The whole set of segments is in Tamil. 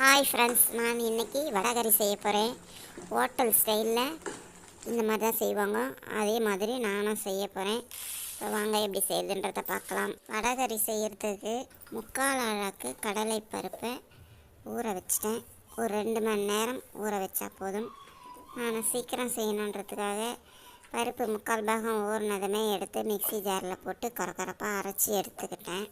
ஹாய் ஃப்ரெண்ட்ஸ் நான் இன்றைக்கி வடகறி செய்ய போகிறேன் ஹோட்டல் ஸ்டைலில் இந்த மாதிரி தான் செய்வாங்க. அதே மாதிரி நானும் செய்ய போகிறேன் இப்போ வாங்க எப்படி செய்யுதுன்றதை பார்க்கலாம். வடகறி செய்கிறதுக்கு முக்கால் அழகு கடலை பருப்பை ஊற வச்சிட்டேன். ஒரு ரெண்டு மணி நேரம் ஊற வச்சா போதும். நான் சீக்கிரம் செய்யணுன்றதுக்காக பருப்பு முக்கால் பாகம் ஊறினதுமே எடுத்து மிக்ஸி ஜாரில் போட்டு கரகரப்பாக அரைச்சி எடுத்துக்கிட்டேன்.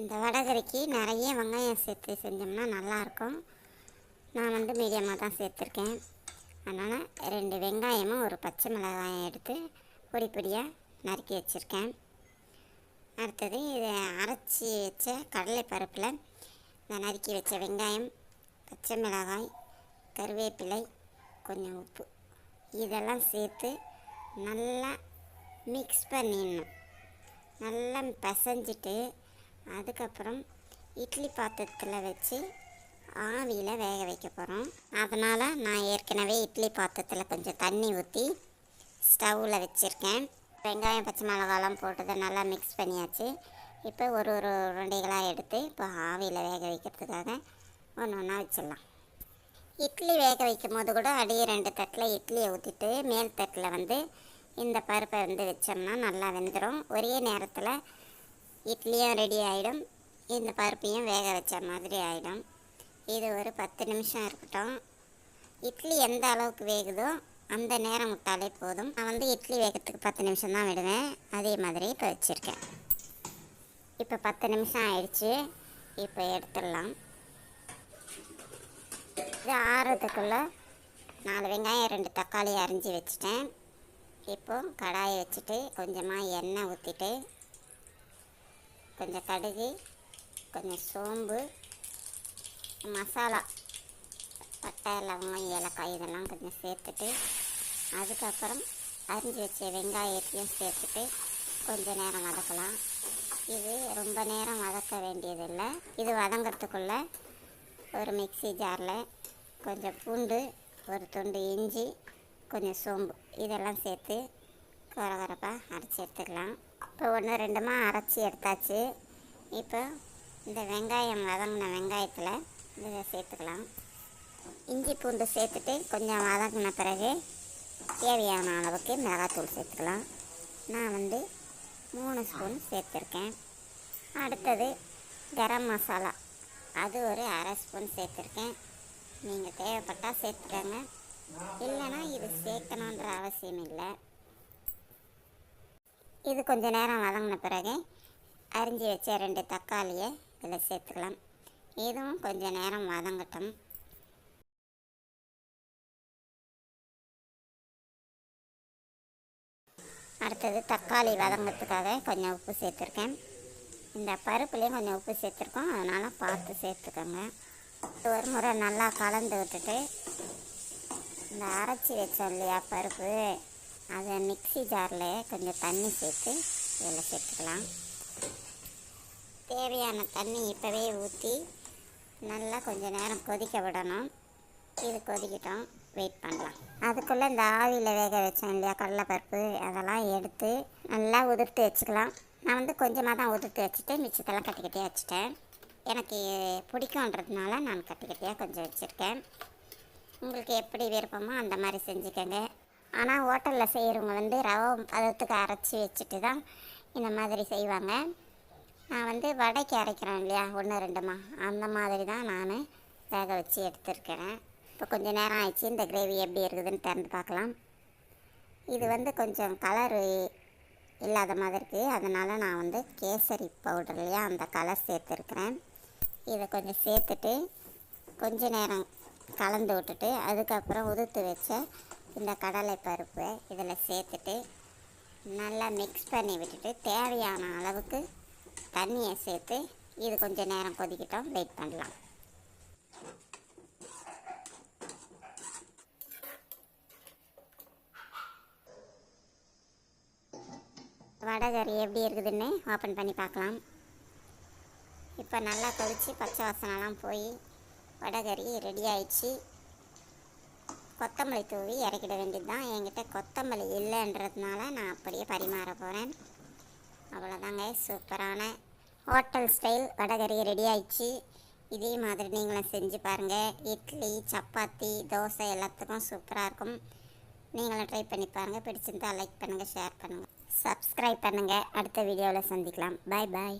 இந்த வடகறிக்கு நிறைய வெங்காயம் சேர்த்து செஞ்சோம்னா நல்லாயிருக்கும். நான் வந்து மீடியமாக தான் சேர்த்துருக்கேன். அதனால் ரெண்டு வெங்காயமும் ஒரு பச்சை மிளகாயம் எடுத்து பொடி பொடியாக நறுக்கி வச்சுருக்கேன். அடுத்தது இதை அரைச்சி வச்ச கடலை பருப்பில் இந்த நறுக்கி வச்ச வெங்காயம் பச்சை மிளகாய் கருவேப்பிலை கொஞ்சம் உப்பு இதெல்லாம் சேர்த்து நல்லா மிக்ஸ் பண்ணிடணும். நல்லா பிசைஞ்சிட்டு அதுக்கப்புறம் இட்லி பாத்திரத்தில் வச்சு ஆவியில் வேக வைக்க போகிறோம் அதனால் நான் ஏற்கனவே இட்லி பாத்திரத்தில் கொஞ்சம் தண்ணி ஊற்றி ஸ்டவ்வில் வச்சுருக்கேன். வெங்காயம் பச்சை மிளகாலாம் போட்டதை நல்லா மிக்ஸ் பண்ணியாச்சு. இப்போ ஒரு ஒரு உருண்டைகளாக எடுத்து இப்போ ஆவியில் வேக வைக்கிறதுக்காக ஒன்று ஒன்றா வச்சிடலாம். இட்லி வேக வைக்கும் போது கூட அடியே ரெண்டு தட்டில் இட்லியை ஊற்றிட்டு மேல் தட்டில் வந்து இந்த பருப்பை வந்து வச்சோம்னா நல்லா வெந்துடும் ஒரே நேரத்தில் இட்லியும் ரெடி ஆகிடும் இந்த பருப்பையும் வேக வச்ச மாதிரி ஆகிடும் இது ஒரு பத்து நிமிஷம் இருக்கட்டும். இட்லி எந்த அளவுக்கு வேகுதோ அந்த நேரம் விட்டாலே போதும். நான் வந்து இட்லி வேகிறதுக்கு பத்து நிமிஷம் தான் விடுவேன். அதே மாதிரி இப்போ வச்சுருக்கேன். இப்போ பத்து நிமிஷம் ஆயிடுச்சு. இப்போ எடுத்துடலாம். இது ஆறுறதுக்குள்ளே நாலு வெங்காயம் ரெண்டு தக்காளி அரிஞ்சு வச்சுட்டேன். இப்போது கடாயை வச்சுட்டு கொஞ்சமாக எண்ணெய் ஊற்றிட்டு கொஞ்சம் கடுகு கொஞ்சம் சோம்பு மசாலா பட்டை லவங்கம் ஏலக்காய் இதெல்லாம் கொஞ்சம் சேர்த்துட்டு அதுக்கப்புறம் அரிஞ்சு வச்ச வெங்காயத்தையும் சேர்த்துட்டு கொஞ்ச நேரம் வதக்கலாம். இது ரொம்ப நேரம் வதக்க வேண்டியதில்லை. இது வதங்கிறதுக்குள்ளே ஒரு மிக்ஸி ஜாரில் கொஞ்சம் பூண்டு ஒரு துண்டு இஞ்சி கொஞ்சம் சோம்பு இதெல்லாம் சேர்த்து கொரகொரப்பாக அரைச்சி எடுத்துக்கலாம். இப்போ ஒன்று ரெண்டுமா அரைச்சி எடுத்தாச்சு. இப்போ இந்த வெங்காயம் வதங்கின வெங்காயத்தில் இதை சேர்த்துக்கலாம். இஞ்சி பூண்டு சேர்த்துட்டு கொஞ்சம் வதங்கின பிறகு தேவையான அளவுக்கு மிளகாத்தூள் சேர்த்துக்கலாம். நான் வந்து மூணு ஸ்பூன் சேர்த்துருக்கேன். அடுத்தது கரம் மசாலா. அது ஒரு அரை ஸ்பூன் சேர்த்துருக்கேன். நீங்கள் தேவைப்பட்டால் சேர்த்துக்கோங்க. இல்லைன்னா இது சேர்க்கணுன்ற அவசியம் இல்லை. இது கொஞ்ச நேரம் வதங்கின பிறகு அரிஞ்சு வச்ச ரெண்டு தக்காளியை இதில் சேர்த்துக்கலாம். இதுவும் கொஞ்ச நேரம் வதங்கட்டும். அடுத்தது தக்காளி வதங்கிறதுக்காக கொஞ்சம் உப்பு சேர்த்துருக்கேன். இந்த பருப்புலேயும் கொஞ்சம் உப்பு சேர்த்துருக்கோம். அதனால் பார்த்து சேர்த்துக்கோங்க. ஒரு முறை நல்லா கலந்து விட்டுட்டு இந்த அரைச்சி வச்சோம் இல்லையா பருப்பு? அதை மிக்ஸி ஜாரில் கொஞ்சம் தண்ணி சேர்த்து இதில் சேர்த்துக்கலாம். தேவையான தண்ணி இப்போவே ஊற்றி நல்லா கொஞ்சம் நேரம் கொதிக்க விடணும். இது கொதிக்கிட்டோம் வெயிட் பண்ணலாம். அதுக்குள்ளே இந்த ஆவியில் வேக வச்சேன் இல்லையா கடலைப்பருப்பு அதெல்லாம் எடுத்து நல்லா உதிர்த்து வச்சுக்கலாம். நான் வந்து கொஞ்சமாக தான் உதிர்த்து வச்சுட்டு மிச்சத்தெல்லாம் கட்டிக்கட்டியே வச்சுட்டேன். எனக்கு பிடிக்குன்றதுனால நான் கட்டி கொஞ்சம் வச்சுருக்கேன். உங்களுக்கு எப்படி விருப்பமோ அந்த மாதிரி செஞ்சுக்கோங்க. ஆனால் ஹோட்டலில் செய்கிறவங்க வந்து ரவை பதத்துக்கு அரைச்சி வச்சுட்டு தான் இந்த மாதிரி செய்வாங்க. நான் வந்து வடைக்கு அரைக்கிறேன் இல்லையா? ஒன்று ரெண்டுமா. அந்த மாதிரி தான் நான் வேக வச்சு எடுத்துருக்கிறேன். இப்போ கொஞ்சம் நேரம் ஆயிடுச்சு. இந்த கிரேவி எப்படி இருக்குதுன்னு திறந்து பார்க்கலாம். இது வந்து கொஞ்சம் கலரு இல்லாத மாதிரி இருக்குது அதனால் நான் வந்து கேசரி பவுடர் இல்லையா? அந்த கலர் சேர்த்துருக்குறேன். இதை கொஞ்சம் சேர்த்துட்டு கொஞ்ச நேரம் கலந்து விட்டுட்டு அதுக்கப்புறம் உதுத்து வச்ச இந்த கடலை பருப்பு இதில் சேர்த்துட்டு நல்லா மிக்ஸ் பண்ணி விட்டுட்டு தேவையான அளவுக்கு தண்ணியை சேர்த்து இது கொஞ்சம் நேரம் கொதிக்கட்டும். வெயிட் பண்ணலாம். வடகறி எப்படி இருக்குதுன்னு ஓப்பன் பண்ணி பார்க்கலாம். இப்போ நல்லா கொதித்து பச்சை வாசனைலாம் போய் வடகறி ரெடி ஆயிடுச்சு. கொத்தமல்லி தூவி இறக்கிட வேண்டியது தான் என்கிட்ட கொத்தமல்லி இல்லைன்றதுனால நான் அப்படியே பரிமாற போகிறேன் அவ்வளோதாங்க சூப்பரான ஹோட்டல் ஸ்டைல். வடகறி ரெடி ஆயிடுச்சு. இதே மாதிரி நீங்களும் செஞ்சு பாருங்கள் இட்லி சப்பாத்தி தோசை எல்லாத்துக்கும் சூப்பராக இருக்கும். நீங்களும் ட்ரை பண்ணி பாருங்கள் பிடிச்சிருந்தா லைக் பண்ணுங்கள் ஷேர் பண்ணுங்கள் சப்ஸ்கிரைப் பண்ணுங்கள் அடுத்த வீடியோவில் சந்திக்கலாம். பாய் பாய்